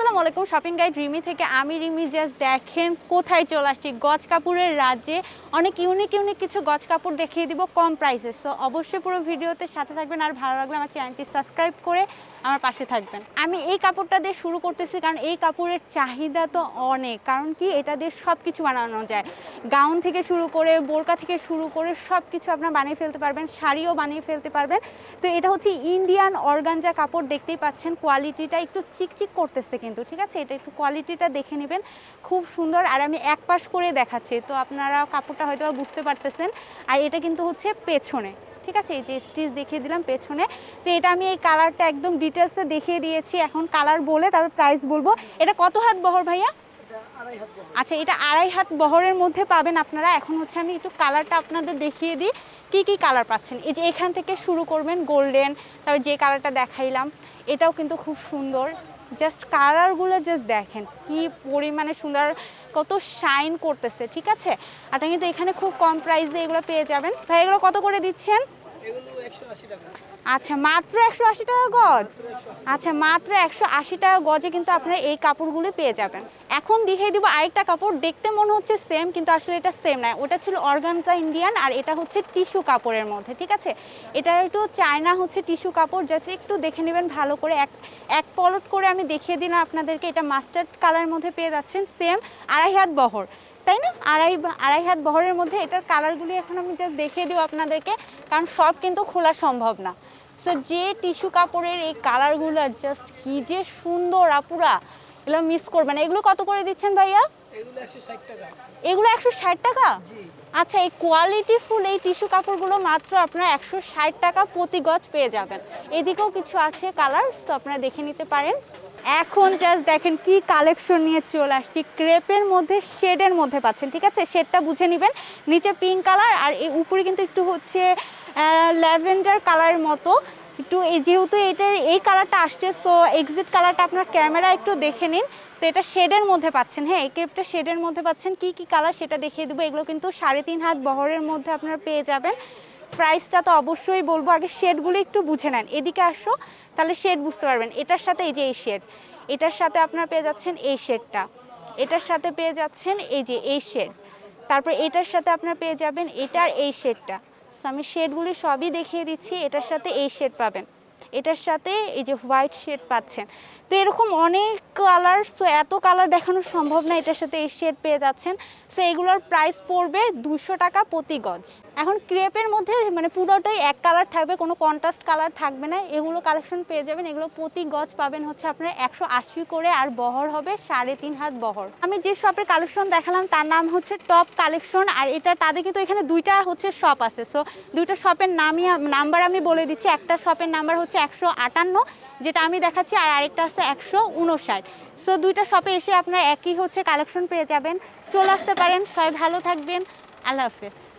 আসসালামু আলাইকুম। Shopping guide Rimi থেকে আমি রিমি। জাস্ট দেখেন কোথায় চলে আসছি। গজ কাপড়ের রাজ্যে অনেক ইউনিক ইউনিক কিছু গজ কাপড় দেখিয়ে দিব কম প্রাইসে সো অবশ্যই পুরো ভিডিওতে সাথে থাকবেন। আর ভালো লাগলে আমার চ্যানেলটি সাবস্ক্রাইব করে আমার পাশে থাকবেন। আমি এই কাপড়টা দিয়ে শুরু করতেছি কারণ এই কাপড়ের চাহিদা তো অনেক। কারণ কি? এটা দিয়ে সব কিছু বানানো যায়। গাউন থেকে শুরু করে, বোরকা থেকে শুরু করে সব কিছু আপনার বানিয়ে ফেলতে পারবেন, শাড়িও বানিয়ে ফেলতে পারবেন। তো এটা হচ্ছে ইন্ডিয়ান অর্গানজা কাপড়, দেখতেই পাচ্ছেন কোয়ালিটিটা একটু চিকচিক করতেছে কিন্তু, ঠিক আছে? এটা একটু কোয়ালিটিটা দেখে নেবেন। খুব সুন্দর। আর আমি এক পাশ করে দেখাচ্ছি, তো আপনারা কাপড়টা হয়তো বুঝতে পারতেছেন। আর এটা কিন্তু হচ্ছে পেছনে। ঠিক আছে? এই যে স্টিচ দেখিয়ে দিলাম পেছনে। তো এটা আমি এই কালারটা একদম ডিটেলসে দেখিয়ে দিয়েছি। এখন কালার বলে তারপর প্রাইস বলব। এটা কত হাত বহর ভাইয়া? আচ্ছা এটা আড়াই হাত বহরের মধ্যে পাবেন আপনারা। এখন হচ্ছে আমি একটু কালারটা আপনাদের দেখিয়ে দিই। কি কি কালার পাচ্ছেন? এই যে এখান থেকে শুরু করবেন গোল্ডেন তারপর যে কালারটা দেখাইলাম এটাও কিন্তু খুব সুন্দর। জাস্ট কালারগুলো জাস্ট দেখেন কি পরিমাণে সুন্দর, কত শাইন করতেছে, ঠিক আছে? আপনি কিন্তু এখানে খুব কম প্রাইসে এগুলো পেয়ে যাবেন। ভাই, এগুলো কত করে দিচ্ছেন? আচ্ছা মাত্র একশো আশি টাকা গজ? আচ্ছা মাত্র একশো আশি টাকা গজে কিন্তু আপনারা এই কাপড়গুলো পেয়ে যাবেন। এখন দেখিয়ে দিব আরেকটা কাপড় দেখতে মনে হচ্ছে সেম কিন্তু আসলে এটা সেম নয় ওটা ছিল অর্গানজা ইন্ডিয়ান আর এটা হচ্ছে টিস্যু কাপড়ের মধ্যে ঠিক আছে? এটা একটু চায়না হচ্ছে টিস্যু কাপড় জাস্ট একটু দেখে নেবেন ভালো করে। এক এক পলট করে আমি দেখিয়ে দিলাম আপনাদেরকে এটা মাস্টার্ড কালারের মধ্যে পেয়ে যাচ্ছেন সেম আড়াই হাত বহর। তাই না? আড়াই আড়াই হাত বহরের মধ্যে এটার কালারগুলি এখন আমি জাস্ট দেখিয়ে দিব আপনাদেরকে কারণ সব কিন্তু খোলা সম্ভব না। সো যে টিস্যু কাপড়ের এই কালারগুলো জাস্ট কি যে সুন্দর আপুরা এগুলো মিস করবেন এগুলো কত করে দিচ্ছেন ভাইয়া? এগুলো একশো ষাট টাকা। আচ্ছা এই কোয়ালিটি ফুল এই টিস্যু কাপড়গুলো মাত্র আপনারা একশো ষাট টাকা প্রতি গজ পেয়ে যাবেন। এদিকেও কিছু আছে কালার তো আপনারা দেখে নিতে পারেন। এখন জাস্ট দেখেন কি কালেকশন নিয়ে চলে আসছি। ক্রেপের মধ্যে, শেডের মধ্যে পাচ্ছেন, ঠিক আছে? শেডটা বুঝে নেবেন। নিচে পিঙ্ক কালার আর এই উপরে কিন্তু একটু হচ্ছে ল্যাভেন্ডার কালারের মতো। একটু এই যেহেতু এটার, এই কালারটা আসছে সো এক্সিট কালারটা আপনার ক্যামেরা একটু দেখে নিন। তো এটা শেডের মধ্যে পাচ্ছেন হ্যাঁ? এই ক্রেপটা শেডের মধ্যে পাচ্ছেন। কি কি কালার সেটা দেখিয়ে দেবো। এগুলো কিন্তু সাড়ে তিন হাত বহরের মধ্যে আপনারা পেয়ে যাবেন। প্রাইসটা তো অবশ্যই বলব, আগে শেডগুলো একটু বুঝে নেন। এদিকে আসো, তাহলে শেড বুঝতে পারবেন। এটার সাথে এই যে এই শেড এটার সাথে আপনারা পেয়ে যাচ্ছেন এই শেডটা এটার সাথে পেয়ে যাচ্ছেন এই যে এই শেড তারপর এটার সাথে আপনারা পেয়ে যাবেন এটার এই শেডটা সো আমি শেডগুলি সবই দেখিয়ে দিচ্ছি, এটার সাথে এই শেড পাবেন। এটার সাথে এই যে হোয়াইট শেড পাচ্ছেন। তো এরকম অনেক কালার তো এত কালার দেখানো সম্ভব না এটার সাথে এই শেড পেয়ে যাচ্ছেন। সো এগুলোর প্রাইস পড়বে দুশো টাকা প্রতি গজ। এখন ক্রেপের মধ্যে মানে পুরোটাই এক কালার থাকবে, কোনো কন্ট্রাস্ট কালার থাকবে না। এগুলো কালেকশন পেয়ে যাবেন, এগুলো প্রতি গজ পাবেন হচ্ছে আপনার একশো আশি করে আর বহর হবে সাড়ে তিন হাত বহর। আমি যে শপের কালেকশন দেখালাম তার নাম হচ্ছে টপ কালেকশন আর এটা তাদের কিন্তু এখানে দুইটা হচ্ছে শপ আছে। সো দুইটা শপের নামই নাম্বার আমি বলে দিচ্ছি। একটা শপের নাম্বার হচ্ছে একশো আটান্ন, যেটা আমি দেখাচ্ছি, আর আরেকটা আছে একশো উনষাট। সো দুইটা শপে এসে আপনারা একই হচ্ছে কালেকশন পেয়ে যাবেন। চলে আসতে পারেন। সবাই ভালো থাকবেন। আল্লাহ হাফেজ।